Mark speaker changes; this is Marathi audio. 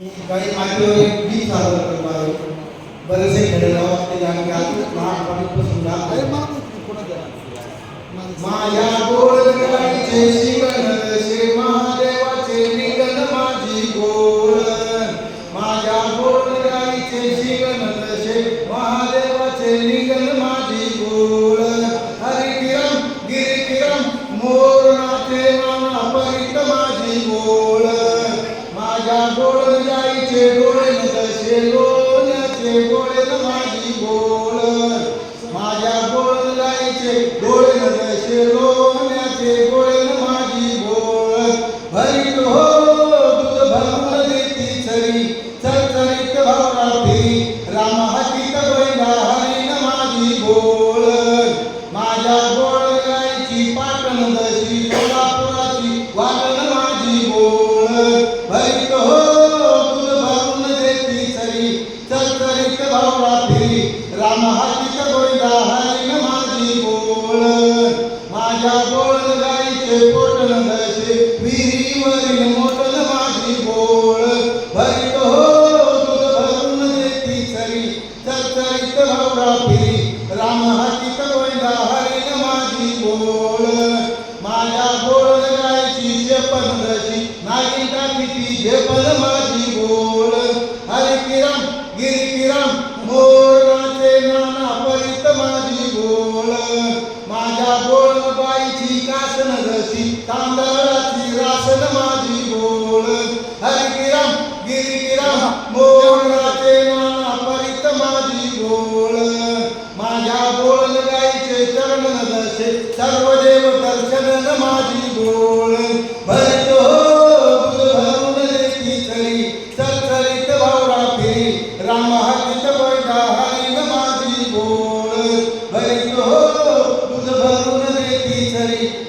Speaker 1: काही
Speaker 2: माहितीवर एक
Speaker 1: सादर
Speaker 2: आहे
Speaker 1: बरेचसे खेडेगावातले
Speaker 2: आम्ही आलो लहानपणीपासून जातो माझ्या गोळगाईचे शिवण शे गोळगाईचे डोळे नदशे लोण्याचे गोळे न माझी गोळ राम हाती गोविंदा हरी माझी बोल माझ्या बोल गाईचे पोटल जसे विहिरीवरील मोटल माझी बोल भरित हो तुझ भरून देती सरी चरचरित भावरा फिरी राम हाती गोविंदा हरी माझी बोल माझ्या बोल गायची शेपन जशी किती झेपन नाशन रशी तांदळाची राशन माझी बोळ हरिगिराम गिरिगिराम मोहनराचे नाना परित माझी बोळ माझ्या बोळ गायचे चरण दशे सर्व देव दर्शन माझी बोळ भरतो हो, भरून लेखी करी सरसरित भावरा फिरी राम हरित बैठा हरिन माझी बोळ भरितो तुझ हो, भरून लेखी करी